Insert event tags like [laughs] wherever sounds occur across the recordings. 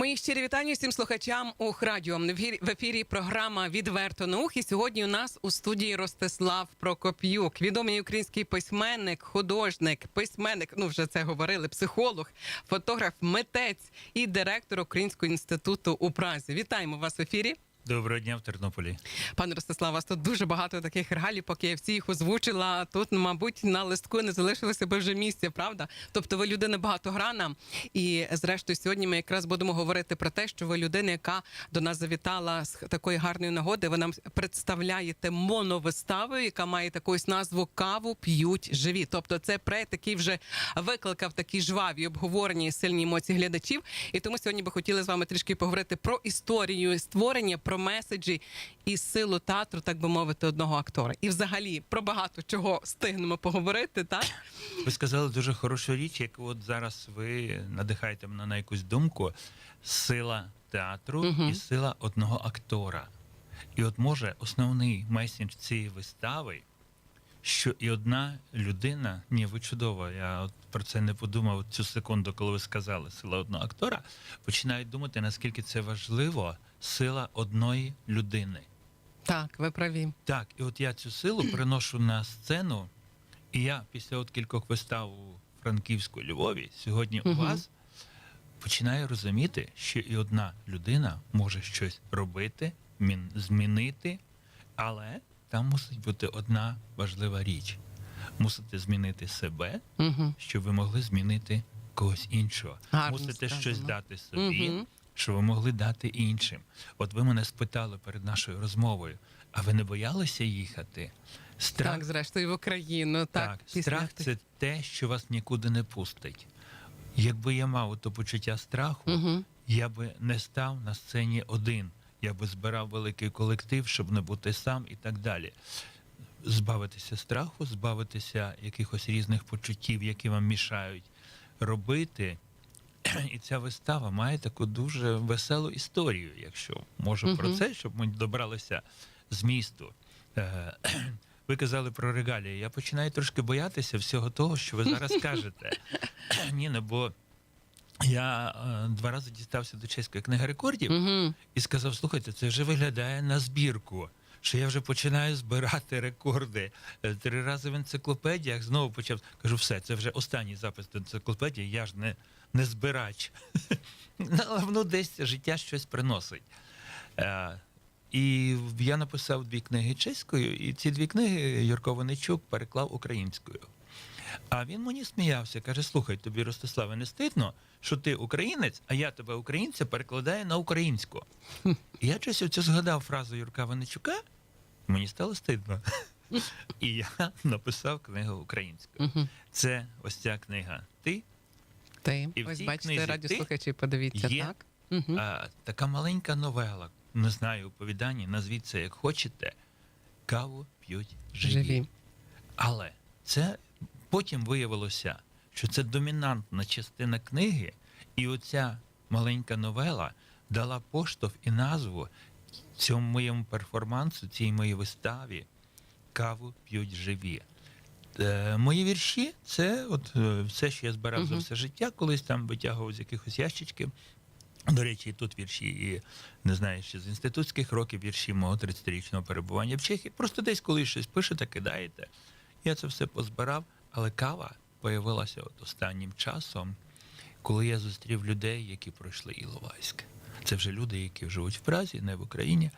Мої щирі вітання всім слухачам у радіо. В ефірі- програма Відверто наух. І сьогодні у нас у студії Ростислав Прокоп'юк, відомий український письменник, художник, письменник. Ну вже це говорили, психолог, фотограф, митець і директор Українського інституту у Празі. Вітаємо вас в ефірі. Доброго дня в Тернополі. Пане Ростислав, у вас тут дуже багато таких регалій, поки я всі їх озвучила. Тут, мабуть, на листку не залишилося би вже місця, правда? Тобто, ви людина багатограна. І зрештою, сьогодні ми якраз будемо говорити про те, що ви людина, яка до нас завітала з такої гарної нагоди. Ви нам представляєте моновиставу, яка має таку ось назву Каву п'ють живі. Тобто, це проект, який вже викликав такі жваві обговорення і сильні емоції глядачів. І тому сьогодні би хотіли з вами трішки поговорити про історію створення, про меседжі і силу театру, так би мовити, одного актора. І взагалі про багато чого стигнемо поговорити, так? Ви сказали дуже хорошу річ, як от зараз ви надихаєте мене на якусь думку. Сила театру угу. і сила одного актора. І от може основний меседж цієї вистави, що і одна людина, ні, ви чудово, я от про це не подумав цю секунду, коли ви сказали сила одного актора, починають думати, наскільки це важливо, сила одної людини. Так, ви праві. Так, і от я цю силу приношу на сцену, і я після от кількох вистав у Франківську Львові сьогодні Мгм. у вас починаю розуміти, що і одна людина може щось робити, мін- змінити, але там мусить бути одна важлива річ. Мусите змінити себе, Угу. щоб ви могли змінити когось іншого. Гарно Мусите сказано. щось дати собі, Мгм. що ви могли дати іншим. От ви мене спитали перед нашою розмовою, а ви не боялися їхати? Страх, Так, зрештою, в Україну. Так, так, після страх це те, що вас нікуди не пустить. Якби я мав то почуття страху, Мгм. я би не став на сцені один. Я би збирав великий колектив, щоб не бути сам і так далі. Збавитися страху, збавитися якихось різних почуттів, які вам мішають робити. І ця вистава має таку дуже веселу історію, якщо можу про це, щоб ми добралися з місту. Е, [clears throat] Ви казали про регалії. Я починаю трошки боятися всього того, що ви зараз [laughs] кажете. Ні, ну бо я е, два рази дістався до чеської книги рекордів Мгм. і сказав: слухайте, це вже виглядає на збірку. Що я вже починаю збирати рекорди. Е, Три рази в енциклопедіях знову почав. Кажу, все, це вже останній запис до енциклопедії, я ж не, не збирач. [laughs] Ну, Але воно десь життя щось приносить. Е, І я написав дві книги чеською, і ці дві книги Юрко Винничук переклав українською. А він мені сміявся, каже: слухай, тобі, Ростиславе, не стидно, що ти українець, а я тебе українця перекладаю на українську. І я щось оцю згадав фразу Юрка Винничука, мені стало стидно. І я написав книгу українською. Це ось ця книга. Ти Ти І ось бачите, радіослухачі, подивіться, є так? А, така маленька новела, не знаю, оповідання, назвіть це як хочете. Каву п'ють живі. Живі. Але це потім виявилося, що це домінантна частина книги, і оця маленька новела дала поштовх і назву цьому моєму перформансу, цій моїй виставі Каву п'ють живі. Е, мої вірші це от е, все, що я збирав за все життя, колись там витягував з якихось ящичків. До речі, і тут вірші, і не знаю, ще з інститутських років вірші мого 30-річного перебування в Чехії. Просто десь коли щось пишете, кидаєте. Я це все позбирав, але кава появилася от останнім часом, коли я зустрів людей, які пройшли Іловайськ. Це вже люди, які живуть в Празі, не в Україні.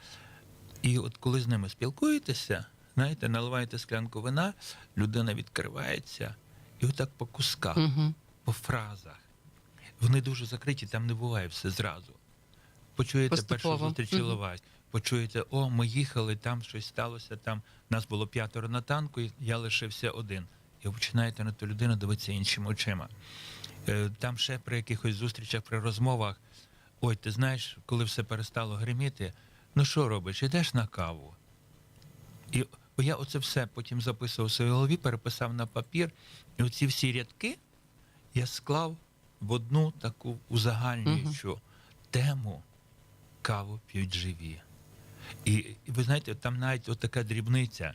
І от коли з ними спілкуєтеся, знаєте, наливаєте склянку вина, людина відкривається, і отак по кусках, Мгм. по фразах. Вони дуже закриті, там не буває все зразу. Почуєте першу Поступово. зустріч Мгм. Іловайськ, почуєте, о, ми їхали, там щось сталося, там нас було п'ятеро на танку, я лишився один. І ви починаєте на ту людину дивитися іншими очима. Е, Там ще при якихось зустрічах, при розмовах. Ой, ти знаєш, коли все перестало гриміти, ну що робиш? Ідеш на каву. І я оце все потім записував в своїй голові, переписав на папір. І оці всі рядки я склав в одну таку узагальнюючу тему каву п'ють живі. І, і ви знаєте, там навіть от така дрібниця.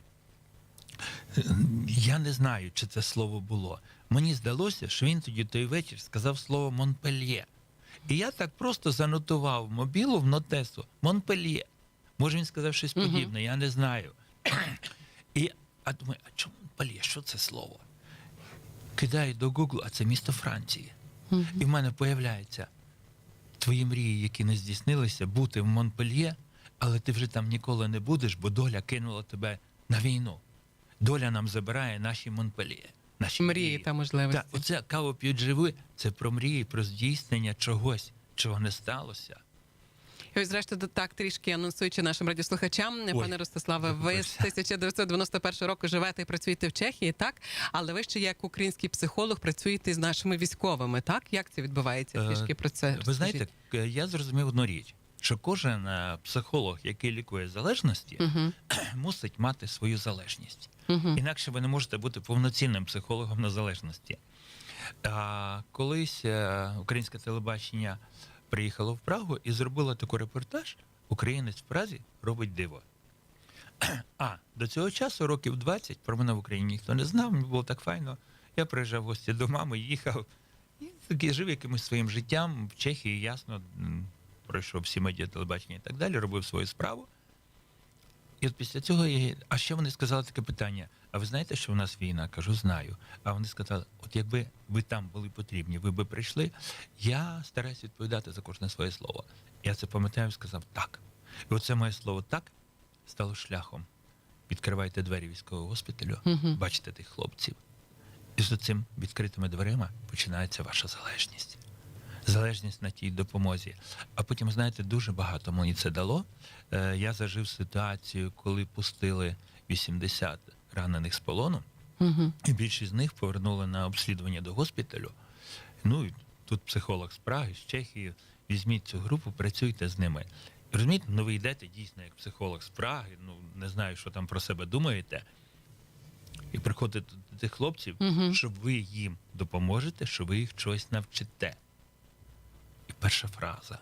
Я не знаю, чи це слово було. Мені здалося, що він тоді той вечір сказав слово Монпельє. І я так просто занотував мобілу в нотесу Монпельє. Може, він сказав щось подібне, я не знаю. І а думаю, а чому Монпельє? Що це слово? Кидаю до Google, а це місто Франції. І в мене появляється твої мрії, які не здійснилися, бути в Монпельє, але ти вже там ніколи не будеш, бо доля кинула тебе на війну. Доля нам забирає наші Монпельє. Наші Мрії та можливості. Так, оце каву п'ють живи, це про мрії, про здійснення чогось, чого не сталося. І ось, зрештою, так трішки анонсуючи нашим радіослухачам, Ой, пане Ростиславе, ви з забувся. 1991 року живете і працюєте в Чехії, так? Але ви ще як український психолог працюєте з нашими військовими, так? Як це відбувається? Е, Трішки про це Ви розкажіть. знаєте, я зрозумів одну річ, що кожен е, психолог, який лікує залежності, Мгм, [clears throat] мусить мати свою залежність. мгм. Інакше ви не можете бути повноцінним психологом незалежності. А, колись е, українське телебачення приїхало в Прагу і зробило такий репортаж Українець в Празі робить диво. [clears throat] А до цього часу, років 20, про мене в Україні ніхто не знав, мені було так файно. Я приїжджав в гості до мами, їхав і такий жив якимось своїм життям в Чехії, ясно, пройшов всі медіа, телебачення і так далі, робив свою справу. І от після цього я. А ще вони сказали таке питання: а ви знаєте, що в нас війна? Кажу, знаю. А вони сказали: от якби ви там були потрібні, ви би прийшли. Я стараюсь відповідати за кожне своє слово. Я це пам'ятаю і сказав так. І оце моє слово так стало шляхом. Відкривайте двері військового госпіталю, Мгм. бачите тих хлопців. І з цим відкритими дверима починається ваша залежність. Залежність на тій допомозі. А потім, знаєте, дуже багато мені це дало. Е, Я зажив ситуацію, коли пустили 80 ранених з полону, і більшість з них повернули на обслідування до госпіталю. Ну, і тут психолог з Праги, з Чехії. Візьміть цю групу, працюйте з ними. Розумієте, ну ви йдете дійсно як психолог з Праги, ну не знаю, що там про себе думаєте. І приходите до тих хлопців, Мгм. щоб ви їм допоможете, що ви їх чогось навчите. І перша фраза,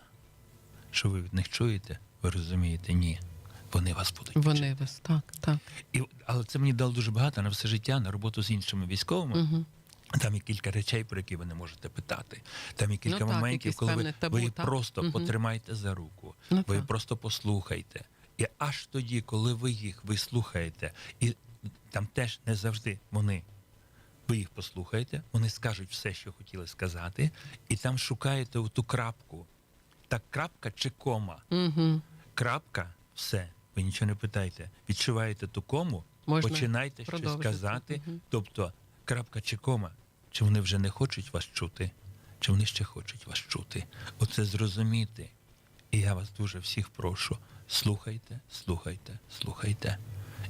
що ви від них чуєте, ви розумієте, ні. Вони вас будуть вчити. Вас, так, так. І, але це мені дало дуже багато на все життя, на роботу з іншими військовими. Угу. Там є кілька речей, про які ви не можете питати. Там є кілька Ну так, моментів, коли ви, табу, ви так? просто Мгм. потримайте за руку, Ну, ви так. просто послухайте. І аж тоді, коли ви їх вислухаєте, і там теж не завжди вони. Ви їх послухаєте, вони скажуть все, що хотіли сказати, і там шукаєте ту крапку. Так крапка чи кома? Угу. Крапка, все. Ви нічого не питайте. Відчуваєте ту кому, Можна починайте щось продовжити. казати. Мгм. Тобто, крапка чи кома, чи вони вже не хочуть вас чути, чи вони ще хочуть вас чути. Оце зрозуміти. І я вас дуже всіх прошу: слухайте, слухайте, слухайте.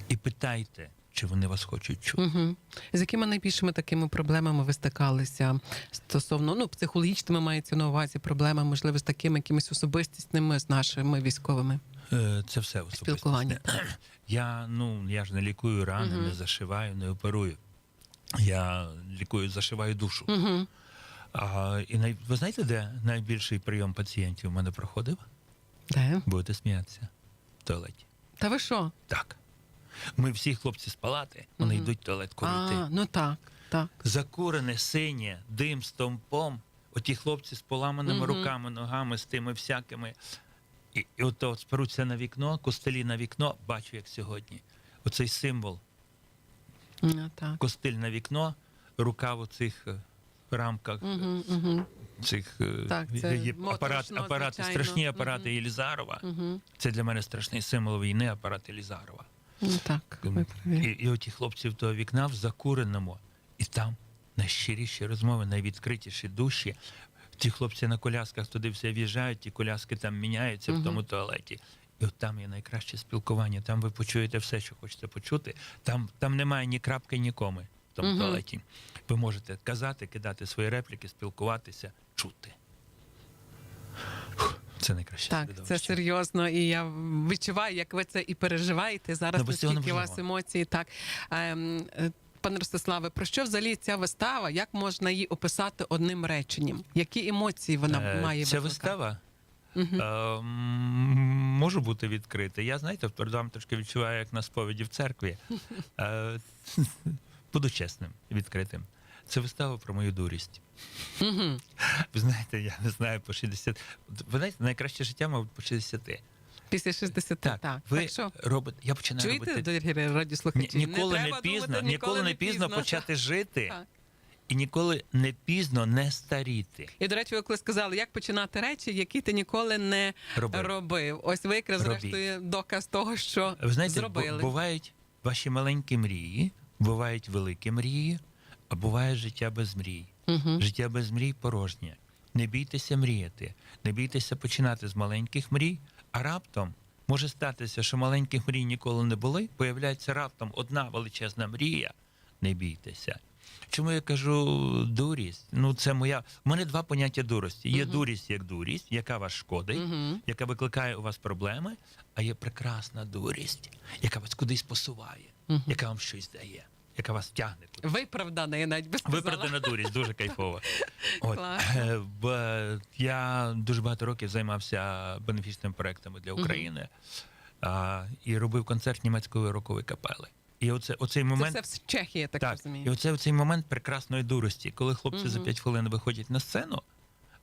І питайте, чи вони вас хочуть чути. Угу. З якими найбільшими такими проблемами ви стикалися стосовно ну психологічними мається на увазі проблеми, можливо, з такими якимись особистісними з нашими військовими Е, Це все особисте. [clears throat] Я ну я ж не лікую рани, Мгм. не зашиваю, не оперую. Я лікую, зашиваю душу. Угу. А, і най... ви знаєте, де найбільший прийом пацієнтів у мене проходив? Де? Будете сміятися в туалеті. Та ви що? Так. Ми всі хлопці з палати, вони Мгм. йдуть в туалет курити. А, ну так, так. Закурене, синє, дим з томпом. Оті хлопці з поламаними Мгм. руками, ногами, з тими всякими. І, і от, от спруться на вікно, костелі на вікно, бачу, як сьогодні. Оцей символ, Ну, так. костиль на вікно, рука в оцих е, рамках. Угу, угу, Цих е, Так, це є апарат, моторошно, апарати, звичайно. страшні апарати Мгм. Єлізарова. угу. Це для мене страшний символ війни, апарат Єлізарова. Ну так, ви І, праві. і оті хлопці в того вікна в закуреному, і там найщиріші розмови, найвідкритіші душі. Ті хлопці на колясках туди все в'їжджають, ті коляски там міняються в тому туалеті. І от там є найкраще спілкування. Там ви почуєте все, що хочете почути. Там, там немає ні крапки, ні коми в тому Мгм. туалеті. Ви можете казати, кидати свої репліки, спілкуватися, чути. Фух, Це найкраще Так, це серйозно, і я відчуваю, як ви це і переживаєте зараз. Ну, наскільки у вас емоції так. Ем, е, Пане Ростиславе, про що взагалі ця вистава? Як можна її описати одним реченням? Які емоції вона Е, має Ця вистава Мгм. е, м, можу бути відкрита. Я, знаєте, впродам трошки відчуваю, як на сповіді в церкві. Е, [laughs] Буду чесним, відкритим. Це вистава про мою дурість. Угу. Ви знаєте, я не знаю по 60. Ви знаєте, найкраще життя, мабуть, по 60. Після 60. Так, Так, так. ви що, робите. Я починаю чуєте, робити. дорогі Ні, радіослухачі? ніколи не, треба пізно, думати, ніколи не пізно почати жити Так. і ніколи не пізно не старіти. І, до речі, ви коли сказали, як починати речі, які ти ніколи не Робив. робив. Ось ви якраз зрештою доказ того, що Ви знаєте, зробили. бувають ваші маленькі мрії, бувають великі мрії, а буває життя без мрій. Угу. Життя без мрій порожнє. Не бійтеся мріяти, не бійтеся починати з маленьких мрій, а раптом може статися, що маленьких мрій ніколи не були. Появляється раптом одна величезна мрія. Не бійтеся. Чому я кажу дурість? Ну, це моя. У мене два поняття дурості. Є Мгм. дурість як дурість, яка вас шкодить, Угу. яка викликає у вас проблеми, а є прекрасна дурість, яка вас кудись посуває, Угу. яка вам щось дає, яка вас тягне кудись. Виправдана, я навіть би сказала. Виправдана дурість, дуже кайфово. [laughs] От, е, б- я дуже багато років займався бенефічними проектами для Мгм. України а, і робив концерт німецької рокової капели. І оце, оцей Це момент. все в Чехії, я так, так, розумію. і оце оцей момент прекрасної дурості, коли хлопці за Мгм. 5 хвилин виходять на сцену,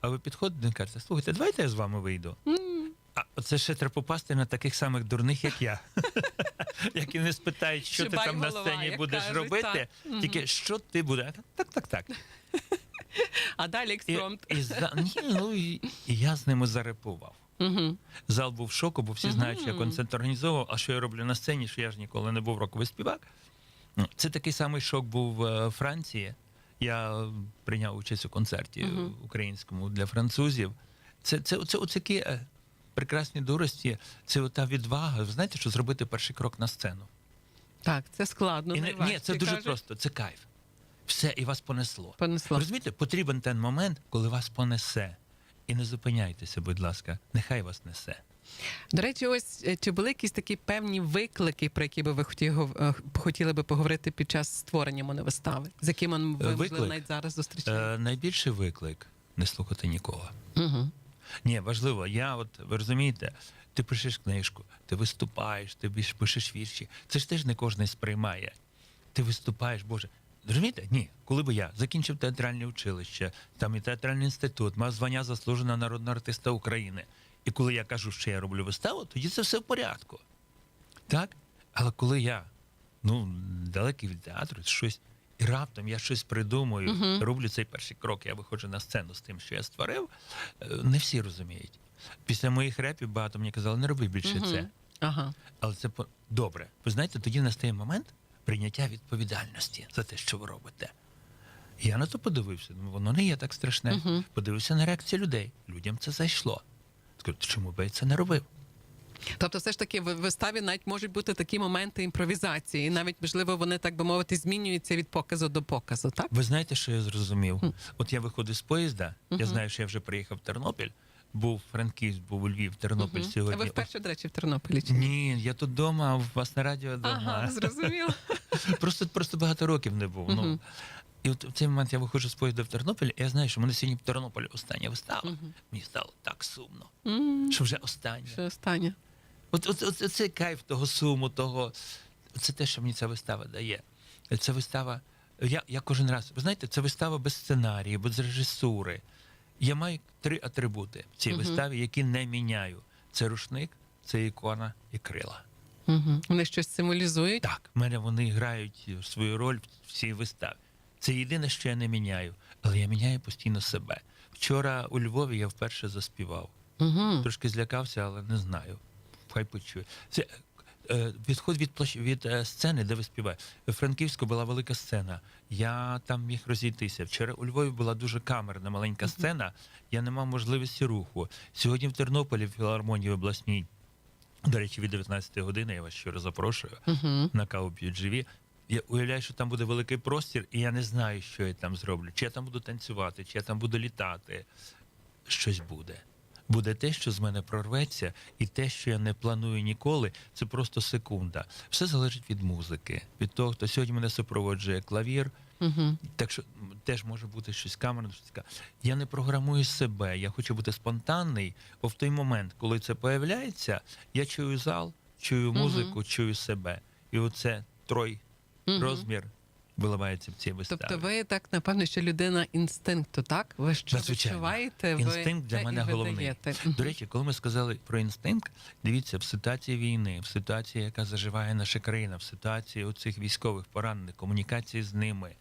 а ви підходите і кажете, слухайте, давайте я з вами вийду. М, А це ще треба попасти на таких самих дурних, як я, [laughs] які не спитають, що ти там на сцені будеш робити, тільки що ти будеш. Так, так, так. [laughs] А далі експромт. і, за, ні, ну, і, я з ними зарепував. Угу. Зал був в шоку, бо всі знають, що я концерт організовував, а що я роблю на сцені, що я ж ніколи не був роковий співак. Ну, Це такий самий шок був в Франції. Я е, прийняв участь у концерті українському для французів. Це, це, це, оце такі е, прекрасні дурості, це ота відвага. Ви знаєте, що зробити перший крок на сцену? Так, це складно. і не, ні, це дуже кажуть. просто, це кайф. Все, і вас понесло. Понесло. Розумієте, потрібен той момент, коли вас понесе. І не зупиняйтеся, будь ласка, нехай вас несе. До речі, ось е, чи були якісь такі певні виклики, про які би ви хотіли, е, хотіли би поговорити під час створення моновистави, з якими ви можливо, навіть зараз зустрічаєте? Е, найбільший виклик не слухати нікого. Угу. Ні, важливо. Я, от ви розумієте, ти пишеш книжку, ти виступаєш, ти пишеш вірші. Це ж теж не кожен сприймає. Ти виступаєш, Боже. Розумієте? Ні, коли би я закінчив театральне училище, там і театральний інститут, мав звання заслуженого народного артиста України. І коли я кажу, що я роблю виставу, тоді це все в порядку. Так? Але коли я ну, далекий від театру, щось, і раптом я щось придумую, Мгм. роблю цей перший крок, я виходжу на сцену з тим, що я створив, е, не всі розуміють. Після моїх репів багато мені казали, не роби більше Мгм. це. Ага. Але це добре. Ви знаєте, тоді настає момент прийняття відповідальності за те, що ви робите. Я на то подивився. Ну, воно не є так страшне. Мгм. Подивився на реакцію людей. Людям це зайшло. Скажу, чому би я це не робив? Тобто, все ж таки, в виставі навіть можуть бути такі моменти імпровізації, і навіть можливо вони так би мовити змінюються від показу до показу, так? Ви знаєте, що я зрозумів? Хм. От я виходив з поїзда, я знаю, що я вже приїхав в Тернопіль, був Франківськ, був у Львів, Тернопіль. А сьогодні. ви вперше, до речі, в Тернополі? чи ні? Я тут вдома, а у вас на радіо вдома. Ага, зрозуміло. [laughs] Просто, просто багато років не був. Ну. І от в цей момент я виходжу з поїзда в Тернопіль, і я знаю, що мене сьогодні в Тернополі остання вистава. Мгм. Мені стало так сумно, що вже остання. Що останнє? От, от, от, цей кайф того суму, того. Це те, що мені ця вистава дає. Це вистава. Я, я кожен раз, ви знаєте, це вистава без сценарію, без режисури. Я маю три атрибути в цій Мгм. виставі, які не міняю: це рушник, це ікона і крила. Угу. Вони щось символізують? Так, в мене вони грають свою роль в цій виставі. Це єдине, що я не міняю, але я міняю постійно себе. Вчора у Львові я вперше заспівав. Угу. Трошки злякався, але не знаю. Хай почує. Це е, відход від площ... від е, сцени, де ви співаєте. В Франківську була велика сцена. Я там міг розійтися. Вчора у Львові була дуже камерна маленька сцена. Я не мав можливості руху. Сьогодні в Тернополі в філармонії обласній. До речі, від 19 години я вас щиро запрошую на каву п'ють живі. Я уявляю, що там буде великий простір, і я не знаю, що я там зроблю. Чи я там буду танцювати, чи я там буду літати. Щось буде. Буде те, що з мене прорветься, і те, що я не планую ніколи, це просто секунда. Все залежить від музики, від того, хто сьогодні мене супроводжує клавір. Угу. Так що теж може бути щось камерне. Я не програмую себе. Я хочу бути спонтанний, бо в той момент, коли це появляється, я чую зал, чую музику, чую себе. І оце трой розмір виливається в ці вистави. Тобто ви так, напевно, що людина інстинкту, так? Ви що Надзвичайно. відчуваєте, ви Інстинкт для мене головний. видаєте. До речі, коли ми сказали про інстинкт, дивіться, в ситуації війни, в ситуації, яка заживає наша країна, в ситуації оцих військових поранених, комунікації з ними,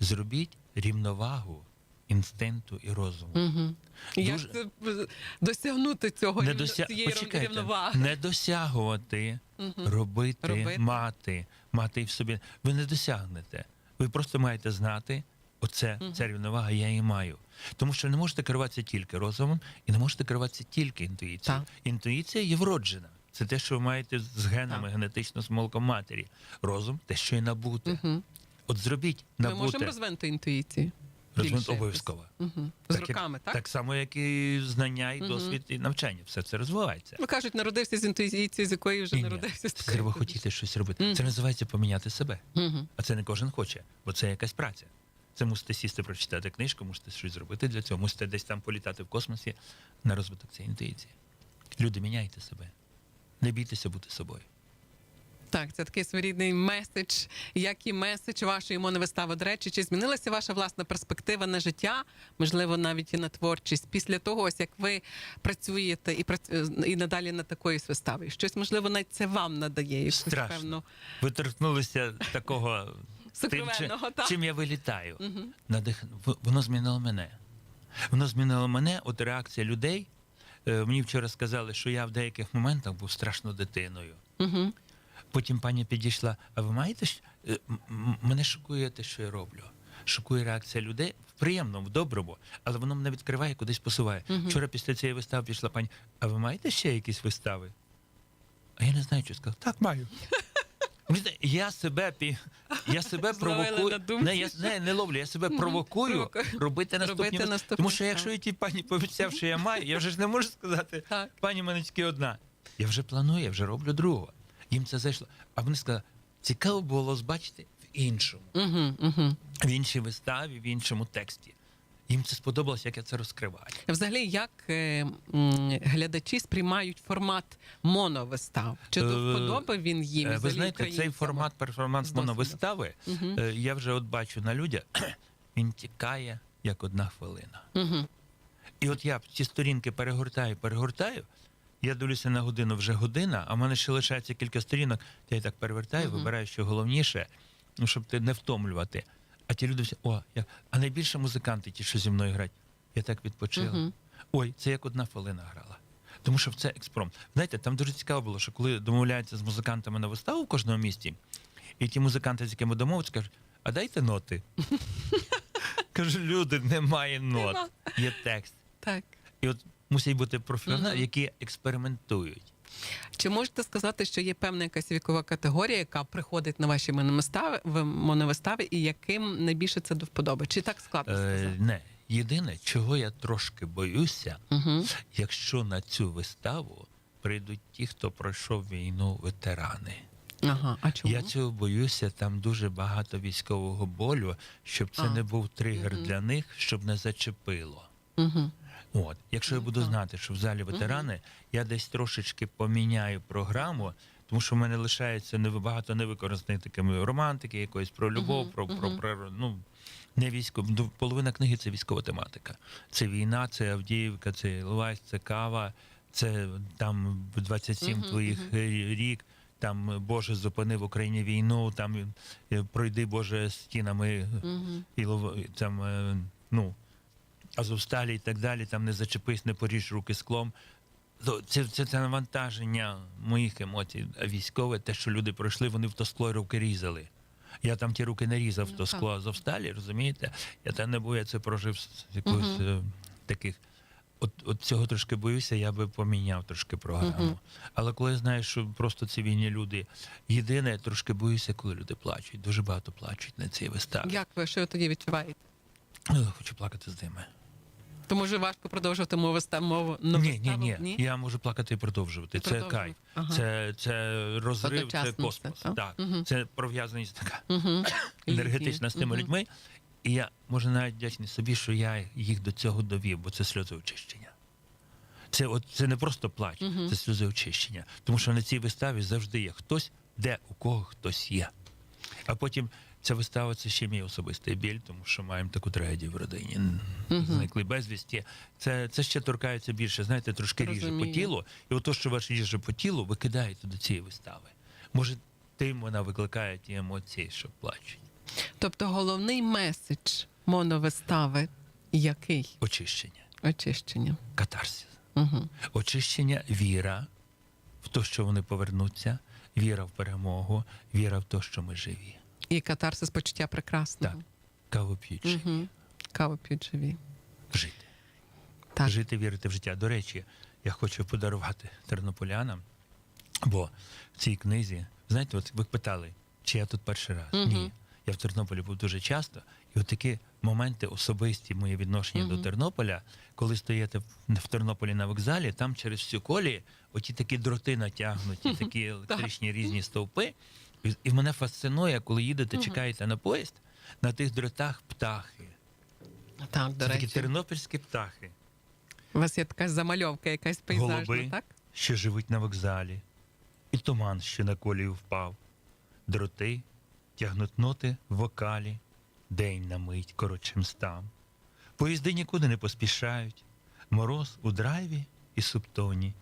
зробіть рівновагу інстинкту і розуму. Угу. Як Дуже- е, досягнути цього Не дося... цієї Почекайте, рівноваги? не досягувати, робити, Робити. мати, мати в собі. Ви не досягнете. Ви просто маєте знати, оце ця рівновага я її маю. Тому що не можете керуватися тільки розумом і не можете керуватися тільки інтуїцією. Так. Інтуїція є вроджена. Це те, що ви маєте з генами Так. генетично з молоком матері. Розум те, що і набути. Угу. От зробіть Ми можемо розвинути інтуїцію. Розвинути обов'язково. Угу. З Так, роками, так? Так само, як і знання, і досвід, і навчання. Все це розвивається. Ну, кажуть, народився з інтуїцією, з якої вже Ні, ні. народився з треба хотіти щось робити. Мгм. Це називається поміняти себе. Угу. А це не кожен хоче, бо це якась праця. Це мусите сісти, прочитати книжку, мусите щось зробити для цього, мусите десь там політати в космосі на розвиток цієї інтуїції. Люди, міняйте себе. Не бійтеся бути собою. Так, це такий своєрідний меседж, як і меседж вашої моновистави. До речі, чи змінилася ваша власна перспектива на життя, можливо, навіть і на творчість, після того, ось як ви працюєте і прац- і надалі над такою виставою? Щось, можливо, навіть це вам надає якусь Страшно. певну Ви торкнулися такого тим, чи- так? чим я вилітаю. Мгм. Надих... Воно змінило мене. Воно змінило мене, от реакція людей. Е, Мені вчора сказали, що я в деяких моментах був страшно дитиною. Угу. Потім пані підійшла. А ви маєте щ- е, мене шокує те, що я роблю. Шокує реакція людей в приємному, в доброму, але воно мене відкриває, кудись посуває. Мгм. Вчора після цієї вистави пішла пані. А ви маєте ще якісь вистави? А я не знаю, що сказав. Так, маю. [laughs] Я себе я себе провокую. Не, я не, не ловлю, я себе провокую робити наступні. Робити наступні Тому що якщо я тій пані пообіцяв, що я маю, я вже ж не можу сказати, Так. пані в мене тільки одна. Я вже планую, я вже роблю другого. Їм це зайшло. А вони сказали, цікаво було збачити в іншому, Угу, угу. в іншій виставі, в іншому тексті. Їм це сподобалось, як я це розкриваю. Взагалі, як е, м, глядачі сприймають формат моновистав? Чи до Е, вподоби він їм? Ви знаєте, цей формат перформанс досвіду. моновистави, Мгм. е, я вже от бачу на людях, [clears throat] він тікає як одна хвилина. Мгм. І от я ці сторінки перегортаю, перегортаю. Я дивлюся на годину, вже година, а в мене ще лишається кілька сторінок. Я так перевертаю, Мгм. вибираю, що головніше, ну, щоб ти не втомлювати. А ті люди всі, о, я... а найбільше музиканти, ті, що зі мною грають, я так відпочила. Мгм. Ой, це як одна хвилина грала. Тому що це експромт. Знаєте, там дуже цікаво було, що коли домовляються з музикантами на виставу в кожному місті, і ті музиканти, з якими домовляються, кажуть, а дайте ноти. [laughs] Кажу, люди, немає нот, є текст. Так. І от мусять бути професіонали, які експериментують. Чи можете сказати, що є певна якась вікова категорія, яка приходить на ваші моновистави, і яким найбільше це до вподоби? Чи так складно Е, сказати? не. Єдине, чого я трошки боюся, Угу. якщо на цю виставу прийдуть ті, хто пройшов війну, ветерани. Ага, а чому? Я цього боюся, там дуже багато військового болю, щоб це А. не був тригер Мгм. для них, щоб не зачепило. Угу. От, якщо я буду знати, що в залі ветерани, я десь трошечки поміняю програму, тому що в мене лишається не багато невикористаних такими романтики, якоїсь про любов, про, про, про ну. Не військово, ну, половина книги це військова тематика. Це війна, це Авдіївка, це Іловайськ, це кава, це там 27 Мгм, твоїх е, рік. Там Боже зупинив в Україні війну, там е, пройди Боже стінами Угу. Ілов... там, е, ну, Азовсталі і так далі, там не зачепись, не поріж руки склом. Це, це, це навантаження моїх емоцій. А військове, те, що люди пройшли, вони в то скло руки різали. Я там ті руки не різав в Ну, то скло Азовсталі, розумієте? Я там не був, я це прожив з якогось е, таких. От, от цього трошки боюся, я би поміняв трошки програму. Мгм. Але коли я знаю, що просто цивільні люди, єдине, я трошки боюся, коли люди плачуть. Дуже багато плачуть на цій виставі. Як ви що ви тоді відчуваєте? Хочу плакати з ними. Тому вже важко продовжувати мову ста мову. ні, ні, виставу? ні, Я можу плакати і продовжувати. Це продовжувати. кайф, Ага. це, це розрив, це космос. це, так? Мгм. це пров'язаність така Угу. [coughs] енергетична з тими людьми. І я можу навіть вдячний собі, що я їх до цього довів, бо це сльозоочищення. Це, от, це не просто плач, Мгм. це сльозоочищення. Тому що на цій виставі завжди є хтось, де у кого хтось є. А потім ця вистава це ще мій особистий біль, тому що маємо таку трагедію в родині. Мгм. Зникли безвісті. Це, це ще торкається більше, знаєте, трошки ріже по тілу. І ото, що ваше ріже по тілу, ви кидаєте до цієї вистави. Може, тим вона викликає ті емоції, що плачуть. Тобто головний меседж моновистави який? Очищення, Очищення. катарсис. Угу. Очищення, віра в те, що вони повернуться, віра в перемогу, віра в те, що ми живі. І катарсис почуття прекрасного. Так. Каву п'ючи. Угу. Каву п'ють живі. Жити. Так. Жити, вірити в життя. До речі, я хочу подарувати тернополянам, бо в цій книзі, знаєте, от ви питали, чи я тут перший раз? Мгм. Ні. Я в Тернополі був дуже часто, і от такі моменти особисті моє відношення до Тернополя, коли стоїте в- Тернополі на вокзалі, там через всю колії оті такі дроти натягнуті, [laughs] такі електричні різні стовпи. І, і мене фасцинує, коли їдете, чекаєте на поїзд, на тих дротах птахи. Так, до Це такі тернопільські птахи. У вас є така замальовка, якась пейзажна, Голуби. так? що живуть на вокзалі, і туман, що на колію впав, дроти тягнуть ноти в вокалі, день на мить коротшим став. Поїзди нікуди не поспішають, мороз у драйві і субтоні.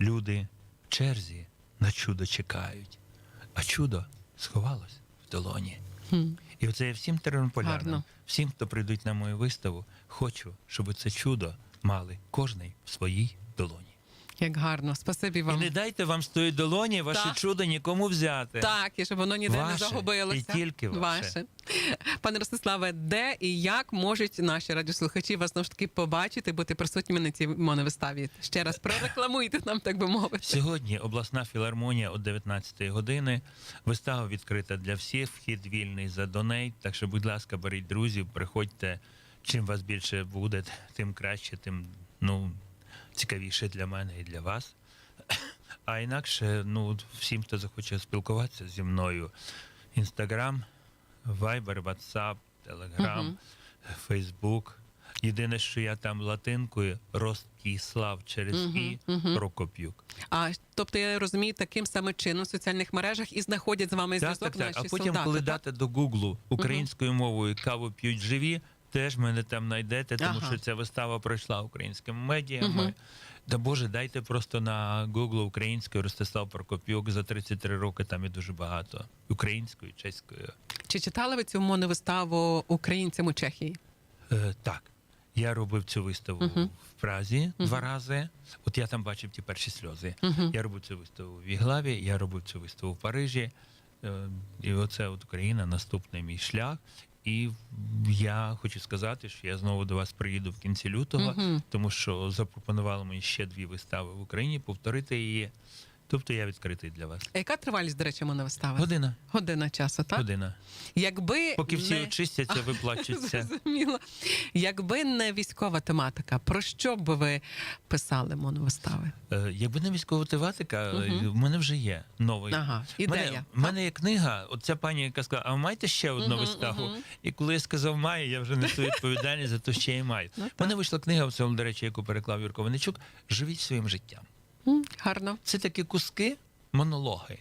Люди в черзі на чудо чекають, а чудо сховалось в долоні. Хм. І оце я всім тернополянам, Гарно. всім, хто прийдуть на мою виставу, хочу, щоб це чудо мали кожний в своїй долоні. Як гарно. Спасибі вам. І не дайте вам з тої долоні ваше Так. чудо нікому взяти. Так, і щоб воно ніде не загубилося. і тільки ваше. Пане Ростиславе, де і як можуть наші радіослухачі вас знову ж таки побачити, бути присутніми на цій моновиставі? Ще раз прорекламуйте нам, так би мовити. Сьогодні обласна філармонія о 19 години. Вистава відкрита для всіх. Вхід вільний за донейт. Так що, будь ласка, беріть друзів, приходьте. Чим вас більше буде, тим краще, тим ну цікавіше для мене і для вас. [coughs] А інакше, ну всім, хто захоче спілкуватися зі мною, інстаграм, вайбер, ватсап, телеграм, фейсбук. Єдине, що я там латинкою Ростіслав через Мгм, і мгм. Прокоп'юк. А тобто я розумію, таким самим чином в соціальних мережах і знаходять з вами зв'язок так, так. наші А потім, солдати. коли так? дати до Гуглу українською мовою каву п'ють живі, теж мене там знайдете, тому Ага. що ця вистава пройшла українськими медіями. Мгм. Да Боже, дайте просто на Гуглу українською Ростислав Прокоп'юк за 33 роки. Там є дуже багато українською, чеською. Чи читали ви цю моновиставу українцям у Чехії? Е, так. Я робив цю виставу Мгм. в Празі два рази. От я там бачив ті перші сльози. Мгм. Я робив цю виставу в Іглаві, я робив цю виставу в Парижі. Е, І оце от Україна, наступний мій шлях. І я хочу сказати, що я знову до вас приїду в кінці лютого, тому що запропонували мені ще дві вистави в Україні, повторити її. Тобто я відкритий для вас. А яка тривалість, до речі, моновистави? Година. Година часу, так? Година. Якби Поки всі не... очистяться, [laughs] виплачуться. Зрозуміло. Якби не військова тематика, про що б ви писали моновистави? Е, Якби не військова тематика, Мгм. в мене вже є новий. Ага, У мене, в мене є книга, от ця пані, яка сказала, а ви маєте ще одну Мгм, виставу? мгм. І коли я сказав маю, я вже несу відповідальність за те, що я маю. Ну, мене вийшла книга, в цьому, до речі, яку переклав Юрко Винничук, Живіть своїм життям. Гарно. Це такі куски, монологи.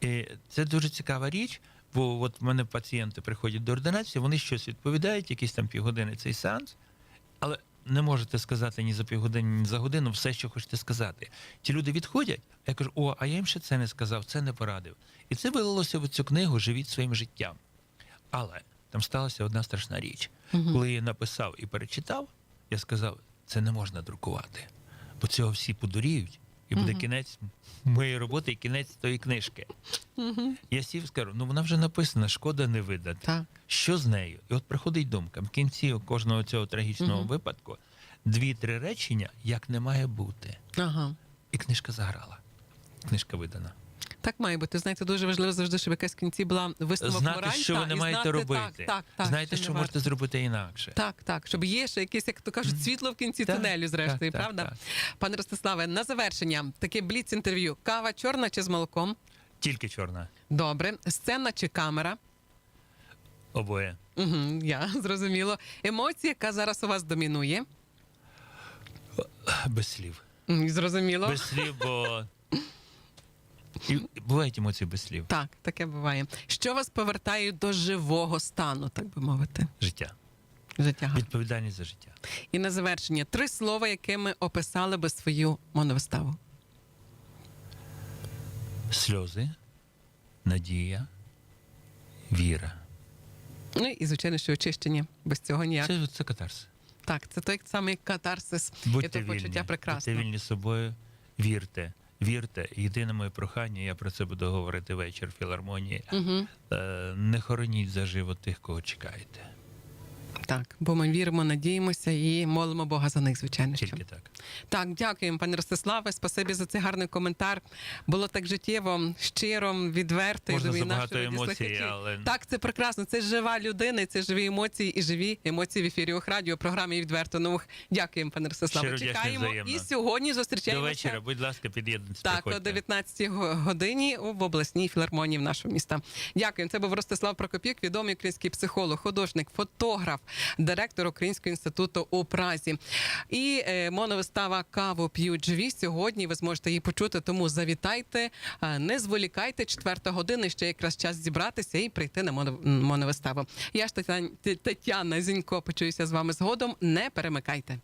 І це дуже цікава річ, бо от в мене пацієнти приходять до ординації, вони щось відповідають, якісь там півгодини цей сеанс, але не можете сказати ні за півгодини, ні за годину все, що хочете сказати. Ті люди відходять, а я кажу, о, а я їм ще це не сказав, це не порадив. І це вилилося в цю книгу Живіть своїм життям. Але там сталася одна страшна річ. Мгм. Коли я написав і перечитав, я сказав, це не можна друкувати, бо цього всі подуріють, і буде кінець моєї роботи і кінець тої книжки. Я сів скажу, ну вона вже написана, шкода не видати. Так. Що з нею? І от приходить думка, в кінці кожного цього трагічного випадку дві-три речення, як не має бути. Ага. І книжка заграла. Книжка видана. Так має бути. Знаєте, дуже важливо завжди, щоб якась в кінці була висновок Знати, мораль. що ви не і маєте знати, робити. Так, так, так, Знаєте, не що можете зробити інакше. Так, так, щоб є ще якесь, як то кажуть, світло в кінці Так, тунелю, зрештою, так, так, правда? так. Пане Ростиславе, на завершення таке бліц інтерв'ю. Кава чорна чи з молоком? Тільки чорна. Добре. Сцена чи камера? Обоє. Угу, я зрозуміло. Емоція, яка зараз у вас домінує? Без слів. Зрозуміло. Без слів, бо І бувають емоції без слів. Так, таке буває. Що вас повертає до живого стану, так би мовити, Життя. життя? Відповідальність за життя. І на завершення три слова, якими описали би свою моновиставу. Сльози, надія, віра. Ну і звичайно, що очищення без цього ніяк. Це, це катарс. Так, це той самий катарсис Будьте і то вільні, почуття прекрасно. будьте вільні з собою, вірте. Вірте, єдине моє прохання, я про це буду говорити вечір в філармонії. Угу. Не хороніть заживо тих, кого чекаєте. Так, бо ми віримо, надіємося і молимо Бога за них, звичайно. Що. Тільки так. Так, дякуємо, пане Ростиславе. Спасибі за цей гарний коментар. Було так життєво, щиро, відверто. Можна думаю, забагато емоцій, але- так, це прекрасно. Це жива людина, це живі емоції і живі емоції в ефірі Охрадіо, програмі відверто нових. Дякуємо, пане Ростиславе. Чекаємо взаємно. і сьогодні До вечора, будь ласка, під'єднуйтесь. Так, о 19 годині в обласній філармонії в нашого міста. Дякую. Це був Ростислав Прокопюк, відомий український психолог, художник, фотограф, директор Українського інституту у Празі. І е, моновистава Каву п'ють живі. Сьогодні ви зможете її почути. Тому завітайте, е, не зволікайте. Четверта година ще якраз час зібратися і прийти на моно- моновиставу. Я ж Тетяна Зінько почуюся з вами згодом. Не перемикайте.